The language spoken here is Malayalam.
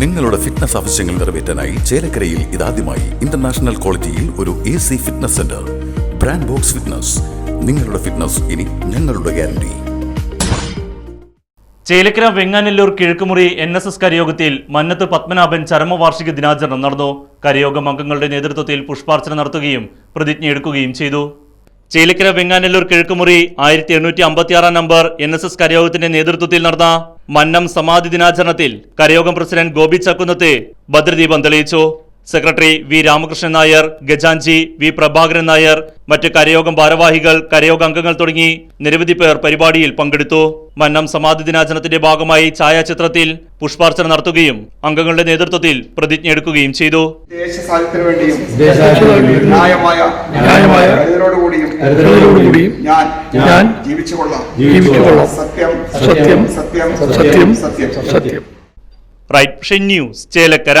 നിങ്ങളുടെ ഫിറ്റ്നസ് ആവശ്യങ്ങൾ നിറവേറ്റാനായി ചേലക്കരയിൽ ഇതാദ്യമായി ഇന്റർനാഷണൽ ക്വാളിറ്റിയിൽ ഒരു A C fitness centre brand box fitness നിങ്ങളുടെ ഫിറ്റ്നസ് ഇനി ഞങ്ങളുടെ guarantee Chelakkara Venganallur Kizhakkumuri N S S കരയോഗത്തിൽ Mannath Padmanabhan ചരമവാർഷിക ദിനാചരണം നടന്നു. കരയോഗം അംഗങ്ങളുടെ നേതൃത്വത്തിൽ പുഷ്പാർച്ചന നടത്തുകയും പ്രതിജ്ഞയെടുക്കുകയും ചെയ്തു. ചേലക്കര വെങ്ങാനല്ലൂർ കിഴക്കുമുറി ആയിരത്തി എണ്ണൂറ്റി അമ്പത്തിയാറാം നമ്പർ എൻ എസ് എസ് കരയോഗത്തിന്റെ നേതൃത്വത്തിൽ നടന്ന മന്നം സമാധി ദിനാചരണത്തിൽ കരയോഗം പ്രസിഡന്റ് ഗോപി ചക്കുന്നത്തെ ഭദ്രദീപം തെളിയിച്ചു. സെക്രട്ടറി വി രാമകൃഷ്ണൻ നായർ ഗജാൻജി വി പ്രഭാകരൻ നായർ മറ്റ് കരയോഗം ഭാരവാഹികൾ കരയോഗ അംഗങ്ങൾ തുടങ്ങി നിരവധി പേർ പരിപാടിയിൽ പങ്കെടുത്തു. മന്നം സമാധി ദിനാചരണത്തിന്റെ ഭാഗമായി ഛായാചിത്രത്തിൽ പുഷ്പാർച്ചന നടത്തുകയും അംഗങ്ങളുടെ നേതൃത്വത്തിൽ പ്രതിജ്ഞ എടുക്കുകയും ചെയ്തു. ഞാൻ. സത്യം സത്യം സത്യം സത്യം സത്യം. സത്യം. Right news Chelakkara.